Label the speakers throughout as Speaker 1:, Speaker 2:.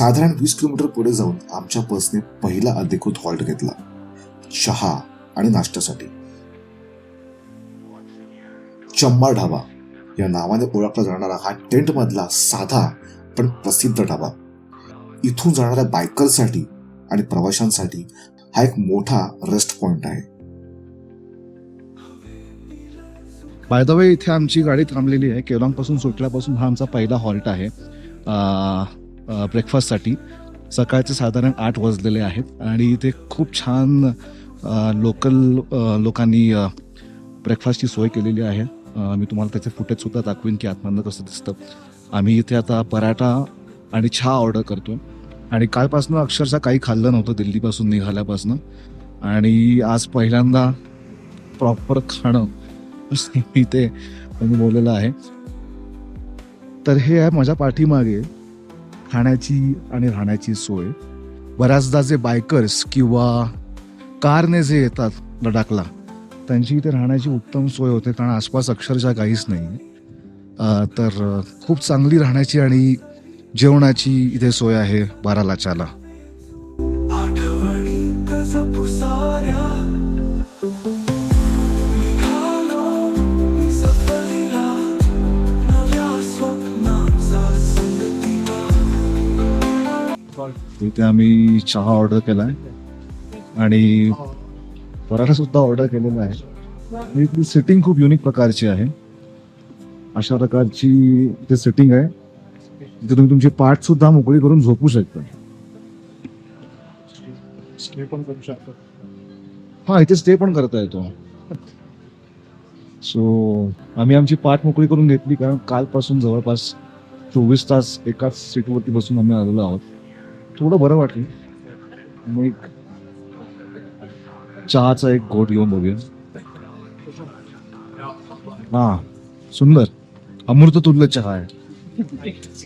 Speaker 1: साधारण वीस किलोमीटर पुढे जाऊन आमच्या बसने पहिला अधिकृत हॉल्ट घेतला. चहा आणि नाश्त्यासाठी. चम्मा ढाबा. या नावाने ओळखला जाणारा हा टेंट मधला साधा पण प्रसिद्ध ढाबा. इथून जाणाऱ्या बायकरसाठी आणि प्रवाशांसाठी हा एक मोठा रेस्ट पॉइंट आहे.
Speaker 2: बाय द वे इथे आमची गाडी थांबलेली आहे. केलॉंगपासून सुटल्यापासून हा आमचा पहिला हॉल्ट आहे. ब्रेकफास्टसाठी सकाळचे साधारण आठ वाजलेले आहेत आणि इथे खूप छान लोकल लोकांनी ब्रेकफास्टची सोय केलेली आहे. मी तुम्हाला त्याचे फुटेजसुद्धा दाखवीन की आतमधनं कसं दिसतं. आम्ही इथे आता पराठा आणि चहा ऑर्डर करतो आणि कालपासून अक्षरशः काही खाल्लं नव्हतं दिल्लीपासून निघाल्यापासून. आणि आज पहिल्यांदा प्रॉपर खाणं मी ते मी म्हणजे बोललेलं आहे. तर हे आहे माझ्या पाठीमागे. खाण्याची आणि राहण्याची सोय. बऱ्याचदा जे बायकर्स किंवा कारने जे येतात लडाखला त्यांची इथे राहण्याची उत्तम सोय होते. कारण आसपास अक्षरशः काहीच नाही. तर खूप चांगली राहण्याची आणि जेवणाची इथे सोय आहे बारा इथे आम्ही चहा ऑर्डर केला आहे आणि पराठा सुद्धा ऑर्डर केलेला आहे. इथली सिटिंग खूप युनिक प्रकारची आहे. अशा प्रकारची इथे सिटिंग आहे. इथे तुम्ही तुमची पाठ सुद्धा मोकळी करून झोपू शकता.
Speaker 3: स्टे पण करू शकतो.
Speaker 2: हा इथे स्टे पण करता येतो. सो आम्ही आमची पाठ मोकळी करून घेतली कारण कालपासून जवळपास चोवीस तास एकाच सीटवरती बसून आम्ही आलेलो आहोत. थोडं बरं वाटलं. मग चहाचा एक घोट घेऊन बघूया. हा सुंदर. अमृत तुल्य चहा आहे.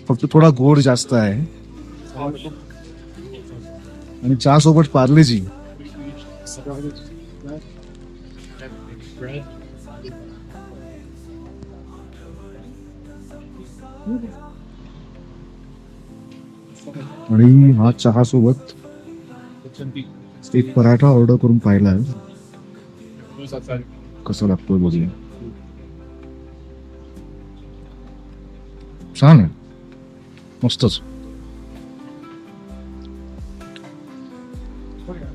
Speaker 2: फक्त थोडा गोड जास्त आहे. आणि चहा सोबत पार्लेजी. आणि हा चहा सोबत एक पराठा ऑर्डर करून पाहिला आहे. लागतोय बघूया. छान आहे. मस्तच.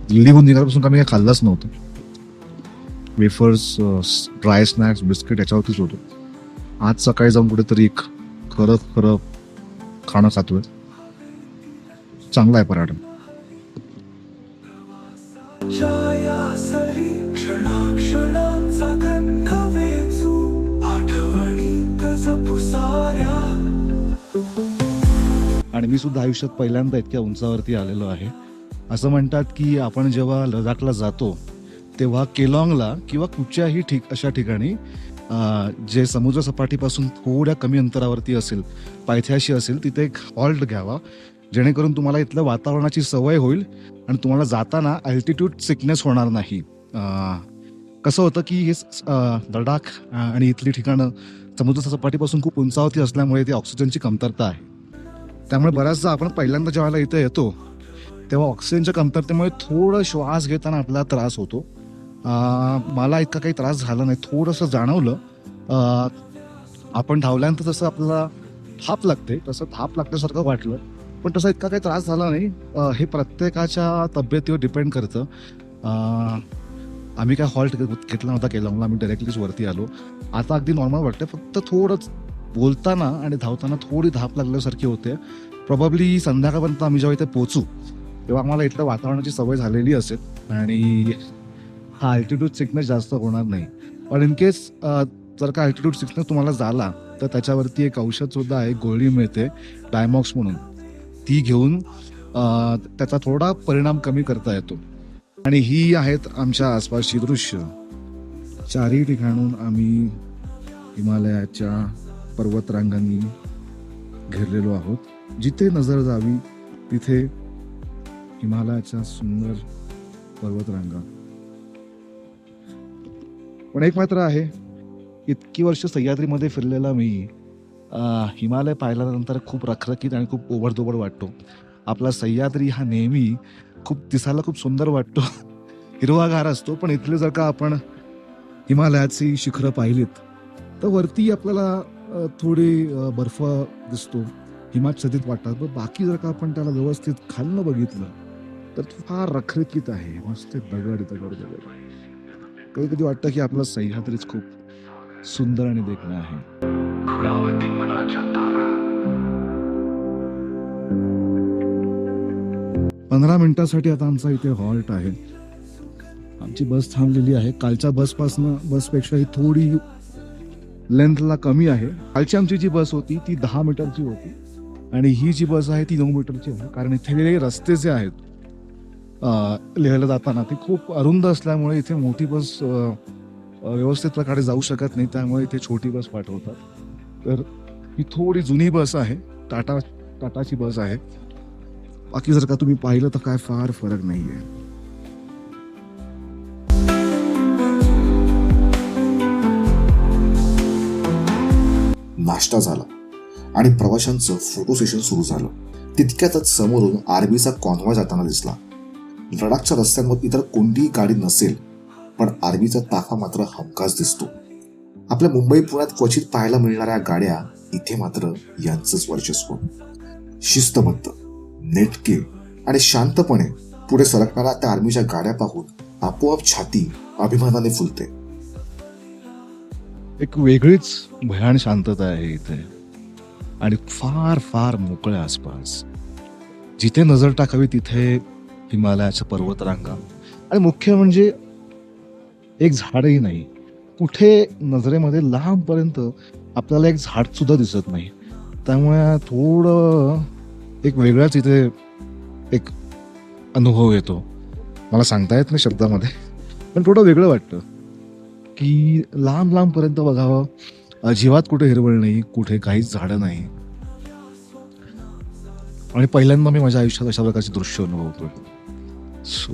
Speaker 2: दिल्लीहून निघाल्यापासून आम्ही काय खाल्लंच नव्हतं. वेफर्स ड्राय स्नॅक्स बिस्किट याच्यावरतीच होतो. आज सकाळी जाऊन कुठेतरी एक खरं खरं खाणं खातोय. चांगला आहे पराठा.
Speaker 4: साऱ्या.
Speaker 2: आणि मी सुद्धा आयुष्यात पहिल्यांदा इतक्या उंचावरती आलेलो आहे. असं म्हणतात की आपण जेव्हा लडाखला जातो तेव्हा केलॉंगला किंवा कुठच्याही ठिक अशा ठिकाणी जे समुद्र सपाटीपासून थोड्या कमी अंतरावरती असेल पायथ्याशी असेल तिथे एक हॉल्ट घ्यावा. जेणेकरून तुम्हाला इथलं वातावरणाची सवय होईल आणि तुम्हाला जाताना अल्टिट्यूड सिकनेस होणार नाही. कसं होतं की हे लडाख आणि इथली ठिकाणं समुद्र सपाटीपासून खूप उंचावती असल्यामुळे ती ऑक्सिजनची कमतरता आहे. त्यामुळे बऱ्याचदा आपण पहिल्यांदा जेव्हा इथे येतो तेव्हा ऑक्सिजनच्या कमतरतेमुळे थोडं श्वास घेताना आपल्याला त्रास होतो. मला इतका काही त्रास झाला नाही. थोडंसं जाणवलं. आपण धावल्यानंतर जसं आपल्याला थाप लागते तसं थाप लागल्यासारखं वाटलं. पण तसा इतका काही त्रास झाला नाही. हे प्रत्येकाच्या तब्येतीवर डिपेंड करतं. आम्ही काय हॉल्ट घेतला नव्हता केला म्हणून आम्ही डायरेक्टलीच वरती आलो. आता अगदी नॉर्मल वाटतं फक्त थोडंच बोलताना आणि धावताना थोडी धाप लागल्यासारखी होते. प्रॉब्ली संध्याकाळपर्यंत आम्ही जेव्हा इथे पोचू तेव्हा आम्हाला इथलं वातावरणाची सवय झालेली असेल. आणि हा अल्टिट्यूड सिकनेस जास्त होणार नाही. पण इन केस जर का अल्टिट्यूड सिकनेस तुम्हाला झाला तर त्याच्यावरती एक औषधसुद्धा आहे गोळी मिळते. डायमॉक्स म्हणून. ती घेऊन त्याचा थोडा परिणाम कमी करता येतो. आणि ही आहेत आमच्या आसपासची दृश्य. चारही ठिकाणून आम्ही हिमालयाच्या पर्वतरांगांनी घेरलेलो आहोत. जिथे नजर जावी तिथे हिमालयाच्या सुंदर पर्वतरांगा. पण एक मात्र आहे इतकी वर्ष सह्याद्रीमध्ये फिरलेला मी. हिमालय पाहिल्यानंतर खूप रखरखीत आणि खूप ओबडधोबड वाटतो. आपला सह्याद्री हा नेहमी खूप दिसायला खूप सुंदर वाटतो. हिरवागार असतो पण इथले जर का आपण हिमालयाची शिखरं पाहिलीत तर वरती आपल्याला थोडी बर्फ दिसतो हिमाच्छादित वाटतात. पण बाकी जर का आपण त्याला व्यवस्थित खालनं बघितलं तर फार रखरखीत आहे. मस्त दगड दगड दगड. कधी कधी वाटतं की आपलं सह्याद्रीच खूप सुंदर आणि देखणं आहे.
Speaker 4: फुलावती मनाच्या तारा
Speaker 2: पंधरा मिनिटासाठी आता आमचा इथे हॉल्ट आहे. आमची बस थांबलेली आहे. कालच्या बसपासनं बसपेक्षा ही थोडी लेंथला कमी आहे. कालची आमची जी बस होती ती दहा मीटरची होती. आणि ही जी बस आहे ती नऊ मीटरची आहे. कारण इथे रस्ते जे आहेत लिहायला जाताना ते खूप अरुंद असल्यामुळे इथे मोठी बस व्यवस्थित प्रकारे जाऊ शकत नाही. त्यामुळे इथे छोटी बस पाठवतात. तर ही थोडी जुनी बस आहे. टाटा टाटाची बस आहे. बाकी जर का तुम्ही पाहिलं तर काय फार फरक नाही आहे
Speaker 1: नाश्ता झाला आणि प्रवाशांचं फोटो सेशन सुरू झालं. तितक्यातच समोरून आर्मीचा कॉन्वॉय जाताना दिसला. लडाखच्या रस्त्यांवर इतर कोणतीही गाडी नसेल पण आर्मीचा ताफा मात्र हमखास दिसतो. आपल्या मुंबई पुण्यात क्वचित पाहायला मिळणाऱ्या गाड्या इथे मात्र यांचंच वर्चस्व. शिस्तबद्ध नेटके आणि शांतपणे पुढे सरकणाऱ्या त्या आर्मीच्या गाड्या पाहून आपोआप छाती अभिमानाने फुलते.
Speaker 2: एक वेगळीच भयान शांतता आहे इथे. आणि फार फार मोकळे आसपास. जिथे नजर टाकावी तिथे हिमालयाच्या पर्वतरांगा. आणि मुख्य म्हणजे एक झाडही नाही. कुठे नजरेमध्ये लांबपर्यंत आपल्याला एक झाड सुद्धा दिसत नाही. त्यामुळे थोडं एक वेगळाच इथे एक अनुभव येतो. मला सांगता येत नाही शब्दामध्ये पण थोडं वेगळं वाटतं. की लांब लांबपर्यंत बघावं अजिबात कुठे हिरवळ नाही कुठे काहीच झाडं नाही. आणि पहिल्यांदा मी माझ्या आयुष्यात अशा प्रकारचे दृश्य अनुभवतोय. सो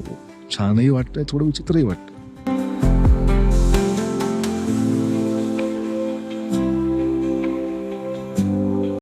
Speaker 2: छानही वाटतंय थोडं विचित्रही वाटतं